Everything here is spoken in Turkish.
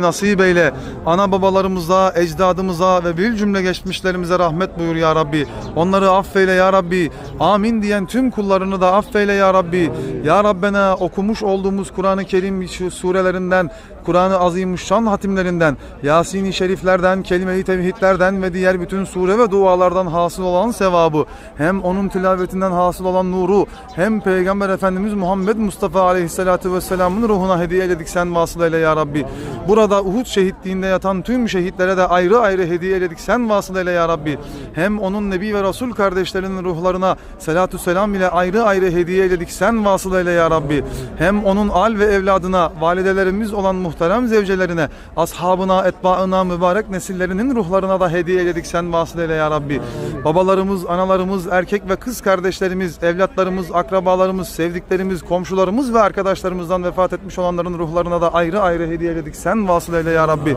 nasip eyle. Ana babalarımıza, ecdadımıza ve bir cümle geçmişlerimize rahmet buyur ya Rabbi. Onları affeyle ya Rabbi. Amin diyen tüm kullarını da affeyle ya Rabbi. Ya Rabbena okumuş olduğumuz Kur'an-ı Kerim surelerinden, Kur'an-ı Azimüşşan hatimlerinden, Yasin-i Şeriflerden, Kelime-i Tevhidlerden ve diğer bütün sure ve dualardan hasıl olan sevabı, hem onun tilavetinden hasıl olan nuru, hem Peygamber Efendimiz Muhammed Mustafa Aleyhisselatü Vesselam'ın ruhuna hediye eyledik sen vasıl eyle ya Rabbi. Burada Uhud şehitliğinde yatan tüm şehitlere de ayrı ayrı hediye eyledik sen vasıl ya Rabbi. Hem onun Nebi ve Resul kardeşlerinin ruhlarına selatü selam ile ayrı ayrı hediye eyledik sen vasıl ya Rabbi. Hem onun al ve evladına, validelerimiz olan muhterem zevcelerine, ashabına, etbaına, mübarek nesillerinin ruhlarına da hediye eyledik sen vasıl ya Rabbi. Babalarımız, analarımız, erkek ve kız kardeşlerimiz, evlatlarımız, akrabalarımız, sevdiklerimiz, komşularımız ve arkadaşlarımızdan vefat etmiş olanların ruhlarına da ayrı ayrı hediye eyledik sen vasıl eyle ya Rabbi.